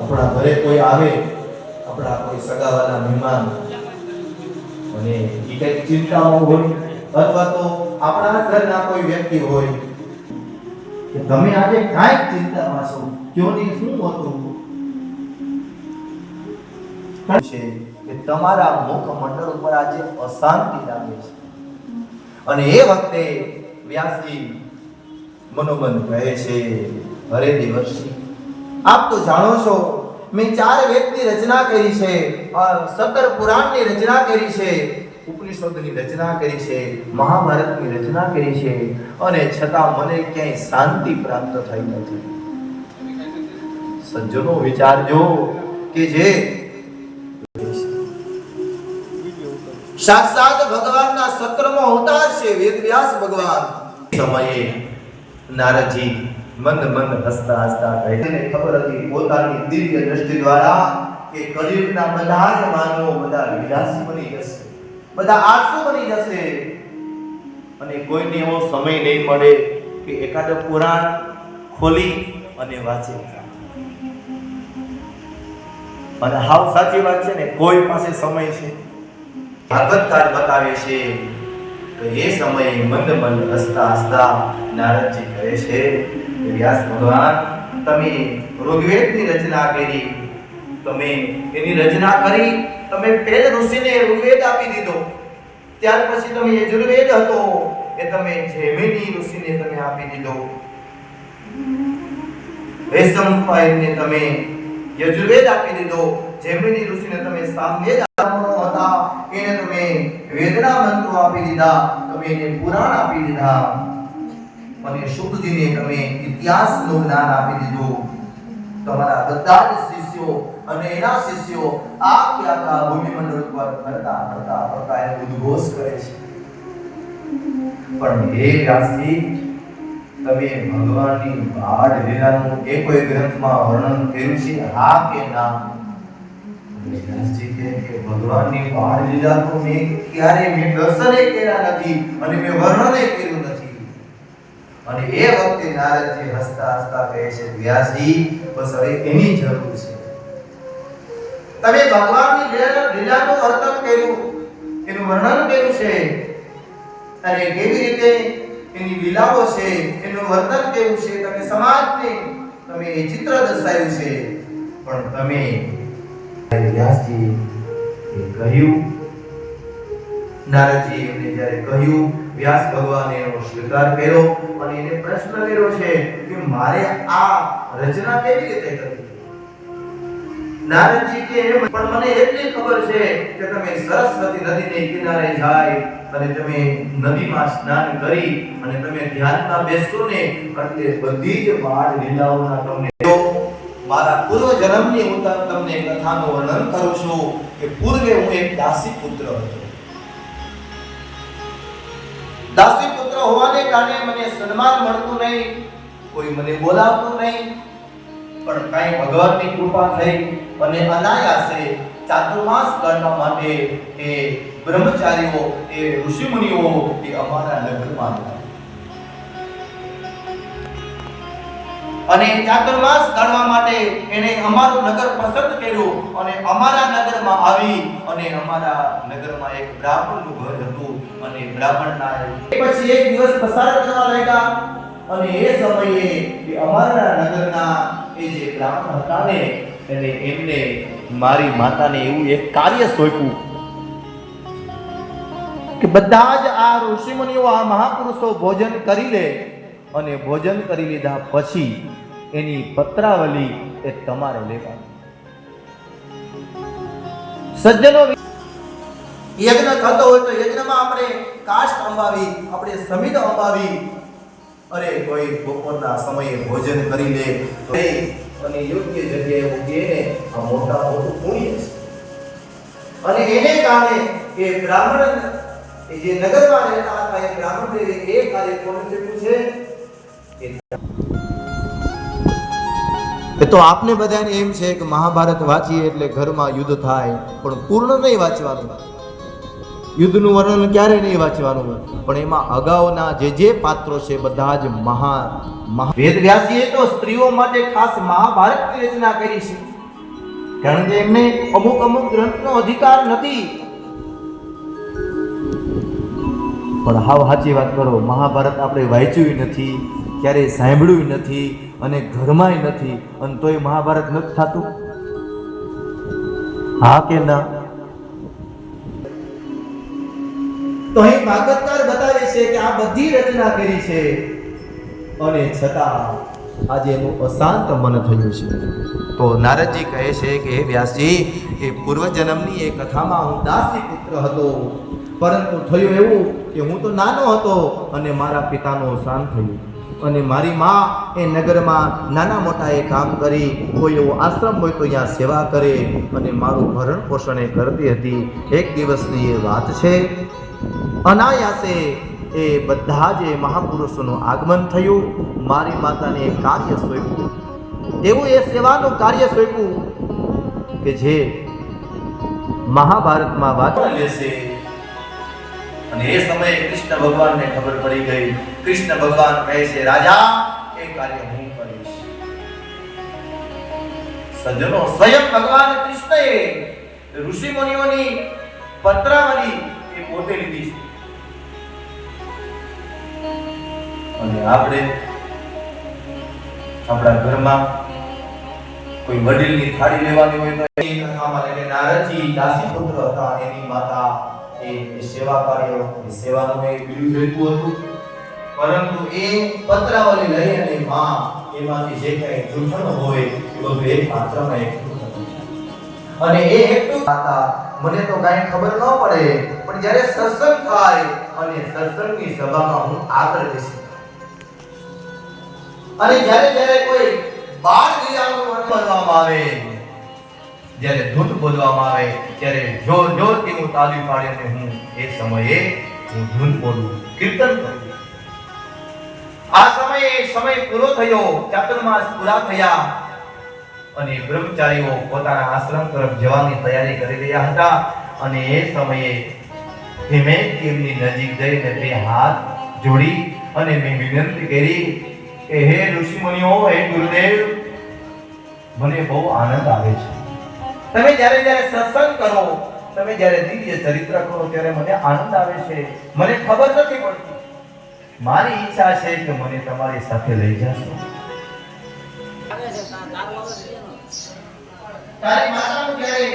આપણા ઘરે કોઈ આવે, આપણા કોઈ સગાવાના મહેમાન, અને એ કંઈક ચિંતામાં હોય, અથવા તો આપણા ઘરના કોઈ વ્યક્તિ હોય, કે તમે આજે કાંઈક ચિંતામાં છો કયો ને શું હતું? છે કે તમારા મુખ મંડળ ઉપર આજે અશાંતિ લાગે છે. અને એ વખતે વ્યાસજી મનોમન કહે છે, હરે દેવર્ષિ. આપ તો જાણો છો, મેં ચાર વેદની રચના કરી છે સત્તર પુરાણની રચના કરી છે, ઉપનિષદની રચના કરી છે, મહાભારતની રચના કરી છે, અને છતાં મને ક્યાંય શાંતિ પ્રાપ્ત થઈ નથી. સજ્જનો વિચારજો કે જે સાક્ષાત ભગવાનના સત્રમાં અવતાર છે, વેદવ્યાસ ભગવાન. સમયે નારદજી મંદ મંદ હસતા હસતા કહે. છે ખબર હતી પોતાની દિવ્ય દ્રષ્ટિ દ્વારા કે કળિયુગના બધા જ માનવો બધા વિલાસી બની જશે. બધા આળસુ બની જશે. અને કોઈને એવો સમય નહીં મળે કે એકાદ પુરાણ ખોલી અને વાંચે. અને હાવ સાચી વાત છે ને, કોઈ પાસે સમય છે. ભાગવતકાર બતાવે છે તો એ સમયે મંદ મંદ હસતા હસતા નારદજી કહે છે કે વ્યાસ ભગવાન, તમે ઋગ્વેદની રચના કરી, તમે એની રચના કરી, તમે પેલ ઋષિને ઋગ્વેદ આપી દીધો. ત્યાર પછી તમે યજુર્વેદ હતો, એ તમે જૈમિની ઋષિને તમે આપી દીધો. વૈશંપાયનને તમે યજુર્વેદ આપી દીધો. જૈમિની ઋષિને તમે બ્રાહ્મણો હતા. એને તમે વેદના મંત્રો આપી દીધા. તમે એને પુરાણ આપી દીધા. અને શુક્રજીને તમે ઇતિહાસનું જ્ઞાન આપી દીધું. તમારા બધા જ શિષ્યો અને એના શિષ્યો આ આખા ભૂમિમંડળ પર ફરતા ફરતા ફરતા એનો ઉદ્ઘોષ કરે છે. પણ હે વ્યાસજી, તમે ભગવાનની બાળ લીલાનું એ કોઈ ગ્રંથમાં વર્ણન કર્યું છે? હા કે ના? વ્યાસજી કહે કે ભગવાનની બાળ લીલા તો મેં ક્યારે મેં દર્શને કર્યા નથી અને મેં વર્ણને કર્યું નથી. અને એ વખતે નારદજી હસતા હસતા કહે છે, વ્યાસજી, બસ હવે એની જરૂર છે. તમે ભગવાનની લીલા- લીલાનું વર્તન કર્યું, એનું વર્ણન કર્યું છે, અને કેવી રીતે એની લીલાઓ છે, એનું વર્તન કેવું છે, તમે સમાજને તમે એ ચિત્ર દર્શાવ્યું છે, પણ તમે વ્યાસજી કહ્યું, નારદજી એમને જ્યારે કહ્યું વ્યાસ ભગવાને એનો સ્વીકાર કર્યો અને એને પ્રશ્ન કર્યો છે કે મારે આ રચના કેવી રીતે કરવી? નારદજી કે પણ મને એટલી ખબર છે કે તમે સરસ્વતી નદીને કિનારે જાય અને તમે નદીમાં સ્નાન કરી અને તમે ધ્યાનમાં બેસશો ને એટલે બધી જ બાળ લીલાઓના તમને મારા પૂર્વ જન્મની હું તમને કથાનું વર્ણન કરું છું કે પૂર્વે હું એક દાસી પુત્ર હતો. દાસી પુત્ર હોવાને કારણે મને સન્માન મળતું નહીં, કોઈ મને બોલાવતું નહીં. પણ કાંઈ ભગવાનની કૃપા થઈ અને અનાયાસે ચાતુર્માસ કરવા માટે એ બ્રહ્મચારીઓ એ ઋષિમુનિઓ એ અમારા નગરમાં અને ચાતુર્માસ ગાળવા માટે એણે અમારું નગર પસંદ કર્યું અને અમારા નગરમાં આવી અને અમારા નગરમાં એક બ્રાહ્મણનું ઘર હતું અને બ્રાહ્મણના પછી એક દિવસ પસાર કરવા લાગ્યા અને એ સમયે એ અમારા નગરના એ જે બ્રાહ્મણ હતા ને, એને એમને મારી માતાને એવું એક કાર્ય સોંપ્યું કે બધા જ આ ઋષિમુનિઓ, આ મહાપુરુષો ભોજન કરી લે અને ભોજન કરી લીધા પછી એની પત્રાવલી એ તમારે લેવાની. સજ્જનો યજ્ઞ થતો હોય તો યજ્ઞમાં આપણે કાષ્ટ અંબાવી, આપણે સમિત અંબાવી. અરે કોઈ બપોરના સમયે ભોજન કરી લે અને યોગ્ય જગ્યાએ ઉગીને આ મોટા મોટું પુણ્ય છે. અને એને કારણે એ બ્રાહ્મણ જે નગરમાં રહેતા હતા, એ બ્રાહ્મણ એ કાર્ય કોને શીખ્યું છે? તો આપને બધાને એમ છે કે મહાભારત વાંચીએ એટલે ઘરમાં યુદ્ધ થાય, પણ પૂર્ણ નહીં વાંચવાનું. યુદ્ધનું વર્ણન ક્યારે નહીં વાંચવાનું? પણ એમાં અગાઉના જે જે પાત્રો છે બધા જ મહા વેદવ્યાસીએ તો સ્ત્રીઓ માટે ખાસ મહાભારતની રચના કરી છે. કારણ કે એમને અમુક અમુક ગ્રંથનો અધિકાર નથી. પણ હાવ સાચી વાત કરો, મહાભારત આપણે વાંચ્યું નથી, ક્યારેય સાંભળ્યું નથી અને ઘરમાંય નથી અને તોય મહાભારત નથી થતું? હા કે ના? તો અહીં ભાગવતકાર બતાવે છે કે આ બધી રચના કરી છે. અને છતાં આજે એનું અશાંત મન થયું છે. તો નારદજી કહે છે કે વ્યાસજી, એ પૂર્વજન્મની એ કથામાં હું દાસી પુત્ર હતો. પરંતુ થયું એવું કે હું તો નાનો હતો અને મારા પિતાનું અશાંત થયું. અને મારી મા એ નગરમાં નાના મોટા એ કામ કરી, કોઈ એવો આશ્રમ હોય તો અહીંયા સેવા કરે અને મારું ભરણ પોષણ એ કરતી હતી. એક દિવસની એ વાત છે, અનાયાસે એ બધા જ એ મહાપુરુષોનું આગમન થયું. મારી માતાને એ કાર્ય સોંપ્યું. એવું એ સેવાનું કાર્ય સોંપ્યું કે જે મહાભારતમાં વાત લેશે અને એ સમયે કૃષ્ણ ભગવાનને ખબર પડી ગઈ. કૃષ્ણ ભગવાન કહે છે, રાજા, એ કાર્ય હું કરીશ. સજ્જનો સ્વયં ભગવાન કૃષ્ણએ ઋષિ મુનિઓની પત્રાવલી એ પોતે લીધી છે. અને આપણે આપણા ઘરમાં કોઈ વડીલની થાળી લેવાની હોય તો એ કથામાં એટલે નારદજી દાસી પુત્ર હતા, એની માતા એ સેવા કાર્ય એ સેવાનું એ બીજું જોઈતું હતું પરંતુ એ પત્રાવલી લઈ અને માં એમાંથી જે કઈ જૂઠણ હોય, એ બધું એક અને એ એકઠું હતા. મને તો કાંઈ ખબર ન પડે, પણ જ્યારે સત્સંગ થાય અને સત્સંગની સભામાં હું આગળ બેસી અને જ્યારે જ્યારે કોઈ બાળ લીલાનું વર્ણન કરવામાં આવે જ્યારે ધૂત બોલવામાં આવે, ત્યારે જોર જોરથી હું તાલી પાડીને હું એ સમયે હું ધૂન બોલું. કીર્તન કરું. આ સમયે સમય પૂરો થયો ચાતુર્માસ પૂરા થયા અને બ્રહ્મચારીઓ પોતાના આશ્રમ તરફ જવાની તૈયારી કરી રહ્યા હતા અને એ સમયે ધીમે તેમની નજીક જઈને બે હાથ જોડી અને મેં વિનંતી કરી કે, હે ઋષિમુનિઓ, હે ગુરુદેવ, મને બહુ આનંદ આવે છે. તમે જ્યારે જ્યારે સત્સંગ કરો, તમે જ્યારે દિવ્ય ચરિત્ર કરો, ત્યારે મને આનંદ આવે છે. મને ખબર નથી પડતી. મારી ઈચ્છા છે કે મને તમારી સાથે લઈ જશો. તારી માતાનું જ્યારે કાંઈ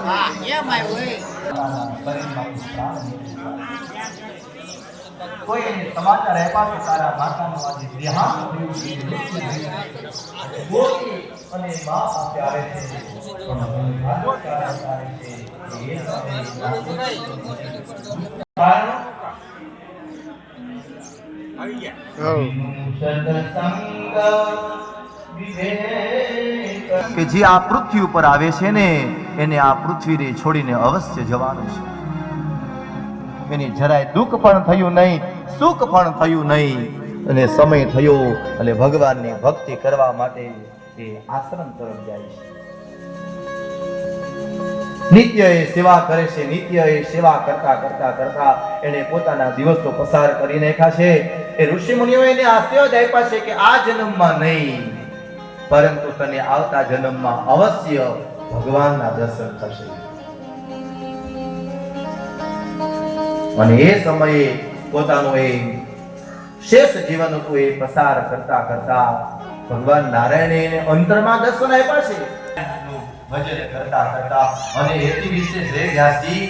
Ah, yeah, my way. કોઈ એને સમાચાર આપ્યા કે તારા માતાનું આજે દેહાંત થયું છે મૃત્યુ થયું છે. ગોપી અને મા પાસે આવે છે પણ ભાગ્યકાર આવે છે કે એ સમયે કારણ આવી ગયા કે જે આ પૃથ્વી ઉપર આવે છે ને, એને આ પૃથ્વીને છોડીને અવશ્ય જવાનું છે. એને જરાય દુઃખ પણ થયું નહીં, સુખ પણ થયું નહીં, અને સમય થયો અને ભગવાનની ભક્તિ કરવા માટે એ આશ્રમ તરફ જાય છે. નિત્ય એ સેવા કરે છે, નિત્ય એ સેવા કરતા કરતા કરતા એને પોતાના દિવસો પસાર કરી નાખ્યા છે. એ ઋષિ મુનિઓ એને જ આપ્યા છે કે આ જન્મમાં નહીં પરંતુ તને આવતા જન્મમાં અવશ્ય ભગવાનના દર્શન થશે. અને એ સમયે પોતાનું એ શેષ જીવન હતું એ પસાર કરતા કરતા ભગવાન નારાયણે એને અંતરમાં દર્શન આપ્યા છે. ભજન કરતા કરતા અને એથી વિશે જે વ્યાસજી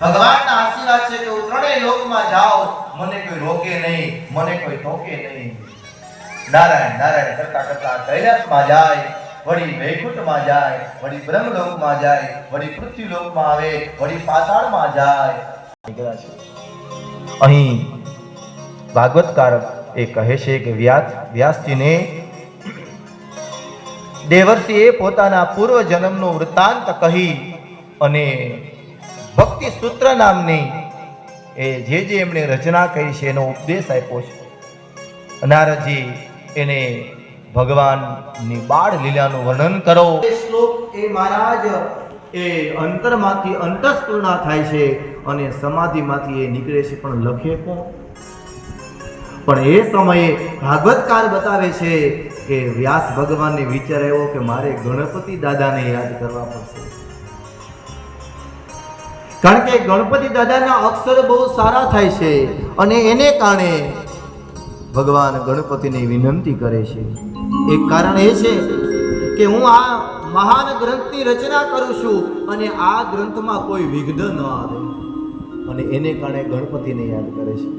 ભગવાનના આશીર્વાદ છે કે હું ત્રણેય લોકમાં જાઉં, મને કોઈ રોકે નહીં, મને કોઈ ટોકે નહીં. નારાયણ નારાયણ કરતા કરતા કૈલાસમાં જાય, વળી વૈકુંઠમાં જાય, વળી બ્રહ્મલોકમાં જાય, વળી પૃથ્વીલોકમાં આવે, વળી પાતાળમાં જાય. અહીં ભાગવતકાર એ કહે છે કે વ્યાસ, વ્યાસજીને દેવર્ષિએ પોતાના પૂર્વ જન્મનો વૃત્તાંત કહી અને ભક્તિ સૂત્ર નામની એ જે જે એમણે રચના કરી છે એનો ઉપદેશ આપ્યો છે. નારદજી એને ભગવાનની બાળ લીલાનું વર્ણન કરો. શ્લોક એ મહારાજ, એ અંતરમાંથી અંતસ્પૂર્ણા થાય છે અને સમાધિમાંથી એ નીકળે છે પણ લખે કોણ? પણ એ સમયે ભાગવતકાર બતાવે છે કે વ્યાસ ભગવાનને વિચાર આવ્યો કે મારે ગણપતિ દાદાને યાદ કરવા પડશે. કારણ કે ગણપતિ દાદાના અક્ષર બહુ સારા થાય છે અને એને કારણે ભગવાન ગણપતિને વિનંતી કરે છે. એક કારણ એ છે કે હું આ મહાન ગ્રંથની રચના કરું છું અને આ ગ્રંથમાં કોઈ વિઘ્ન ન આવે. અને એને કારણે ગણપતિને યાદ કરે છે.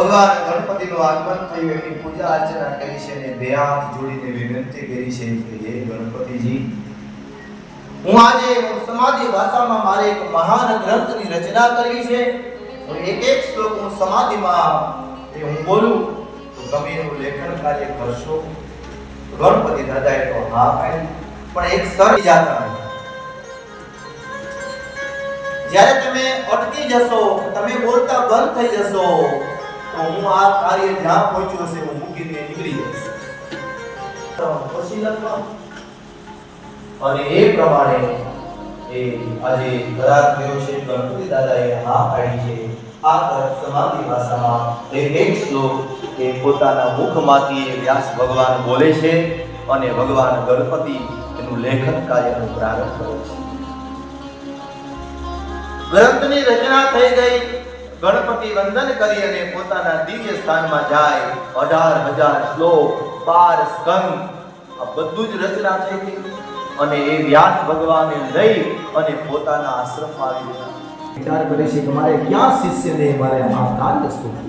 ભગવાન ગણપતિનું આગમન થયું, એની પૂજા અર્ચના કરી છે અને બે હાથ જોડીને વિનંતી કરી છે કે હે ગણપતિજી, હું આજે સમાધિ ભાષામાં મારે એક મહાન ગ્રંથની રચના કરવી છે. એક એક શ્લોક હું સમાધિમાં એ હું બોલું, તો તમે એનું લેખન કાર્ય કરશો. ગણપતિ દાદાએ તો હા પાડી પણ એક સર જાતા જ્યારે તમે અટકી જશો, તમે બોલતા બંધ થઈ જશો. તો હું આ કાર્ય જ્યાં પહોંચ્યો હશે, હું મૂકીને નીકળી જઈશ. પછી લખવા. અને એ પ્રમાણે એ આજે કરાર થયો છે, ગણપતિ દાદાએ હા પાડી છે. ભાષામાં એક શ્લોક એ પોતાના મુખમાંથી એ વ્યાસ ભગવાન બોલે છે અને ભગવાન ગણપતિ એનું લેખન કાર્યનો પ્રારંભ કરે છે. ગ્રંથની રચના થઈ ગઈ. ગણપતિ વંદન કરી અને પોતાના દિવ્ય સ્થાનમાં જાય. અઢાર હજાર શ્લોક, બાર સ્કંદ. આ બધું જ રચના થઈ અને એ વ્યાસ ભગવાને લઈ અને પોતાના આશ્રમમાં આવી ગયા. વિચાર કરે છે કે મારે ક્યાં શિષ્યને મારે આ કાર્ય સોંપવું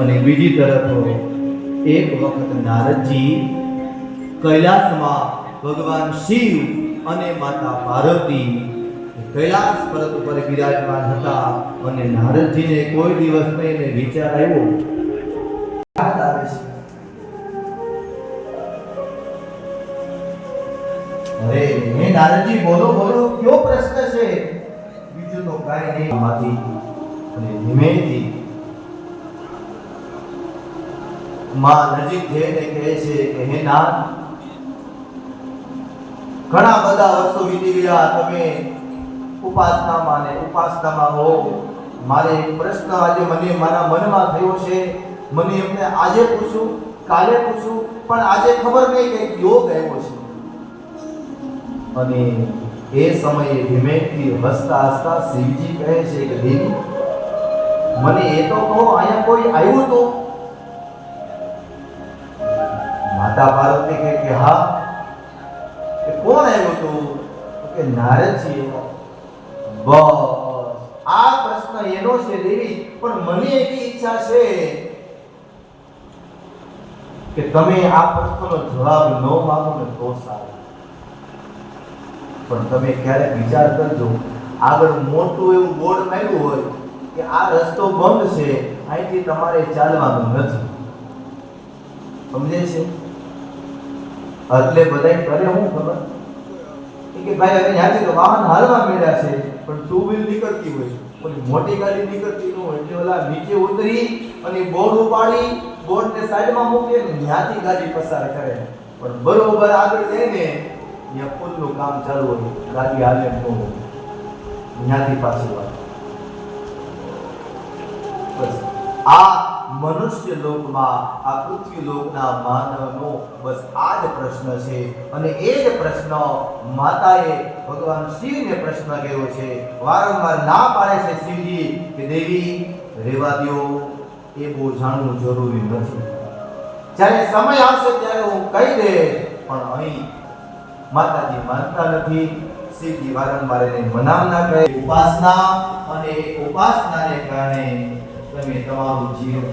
અને બીજી તરફ એક વખત નારદજી કૈલાસમાં ભગવાન શિવ અને માતા પાર્વતી કૈલાસ પર્વત ઉપર બિરાજમાન હતા અને નારદજીને કોઈ દિવસ એને વિચાર આવ્યો. અરે, હે નારદજી, બોલો બોલો, કયો પ્રશ્ન છે? બીજું તો કાંઈ નહીં. માતી અને ધીમેથી માં નજીક જઈને કહે છે કે, હે નાથ ઘણા બધા વર્ષો વીતી ગયા. તમે ઉપાસનામાં ને ઉપાસનામાં હો. મારે એક પ્રશ્ન આજે મને, મારા મનમાં થયો છે. મને એમને આજે પૂછું, કાલે પૂછું, પણ આજે ખબર નહીં કે યોગ આવ્યો છે. અને એ સમયે ધીમેથી હસતા હસતા શિવજી કહે છે કે, દેવી, મને એ તો કહો, અહીંયા કોઈ આવ્યું તો? માતા પાર્વતી કે, હા કોણ આવ્યું તું તો કે નારદજી. બસ. આ પ્રશ્ન એનો છે દેવી, પણ મને એવી ઈચ્છા છે કે તમે આ પ્રશ્નનો જવાબ ન માગો ને તો સારું. પણ તમે ક્યારેક વિચાર કરજો, આગળ મોટું એવું બોર્ડ માર્યું હોય કે આ રસ્તો બંધ છે, અહીંથી તમારે ચાલવાનું નથી. સમજે છે? એટલે બધાય કરે હું ખબર? કે ભાઈ, હવે ત્યાંથી તો વાહન હાલવા મળ્યા છે, પણ ટુ વ્હીલ નીકળતી હોય. ઓલી મોટી ગાડી નીકળતી ન હોય. એટલે ઓલા નીચે ઉતરી અને બોર્ડ ઉપાડી, બોર્ડને સાઈડમાં મૂકે ને ત્યાંથી ગાડી પસાર કરે. પણ બરોબર આગળ જઈને ત્યાં પુલનું કામ ચાલુ હોય. ગાડી હાલે ન હોય. ત્યાંથી પાછું વાત બસ. આ મનુષ્ય લોકમાં, આ પૃથ્વી લોકના માનવનો બસ આ જ પ્રશ્ન છે. અને એ જ પ્રશ્ન માતાએ ભગવાન શિવને પ્રશ્ન કર્યો છે. વારંવાર ના પાડે છે શિવજી કે દેવી, રેવા દો એ બહુ જાણવું જરૂરી નથી. જ્યારે સમય આવશે ત્યારે હું કહી દઈશ, પણ અહીં માતાજી માનતા નથી. શિવજી વારંવાર એને મનાવના કહે. ઉપાસના અને ઉપાસનાને કારણે તમે તમારું જીવન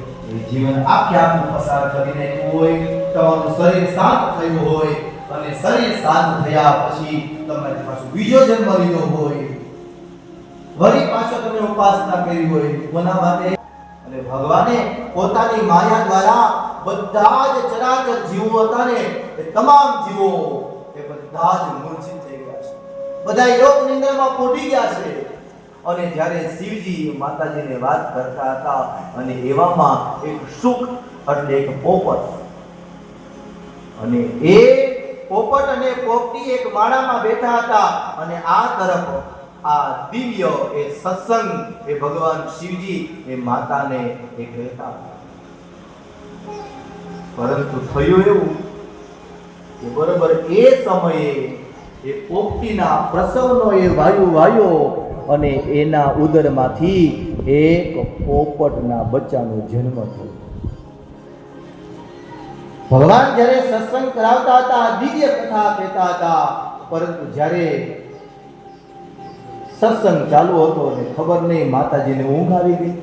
જીવન આખે આખું પસાર કરી હોય, તમારું શરીર શાંત થયું હોય અને શરીર શાંત થયા પછી તમારી પાછું બીજો જન્મ લીધો હોય. વળી પાછો તમે ઉપાસના કરી હોય કોના માટે અને ભગવાને પોતાની માયા દ્વારા બધા જ ચરાચર જીવો હતા ને, એ તમામ જીવો એ બધા જ મૂર્છિત થઈ ગયા છે. બધા યોગ નિંદ્રામાં પોડી ગયા છે. અને જ્યારે શિવજી માતાજીને વાત કરતા હતા અને એવામાં એક સુખ એટલે એક પોપટ. અને એ પોપટ અને પોપટી એક માળામાં બેઠા હતા અને આ તરફ આ દિવ્ય એ સત્સંગ એ ભગવાન શિવજી એ માતાને એ કહેતા પરંતુ થયું એવું કે બરોબર એ સમયે એ પોપટીના પ્રસવનો એ વાયુ વાયો અને એના ઉદરમાંથી એક પોપટના બચ્ચાનો જન્મ થયો. ભગવાન જ્યારે સત્સંગ કરાવતા હતા, દિવ્ય કથા કહેતા હતા, પરંતુ જ્યારે સત્સંગ ચાલુ હતો અને ખબર નહીં, માતાજીને ઊંઘ આવી ગઈ.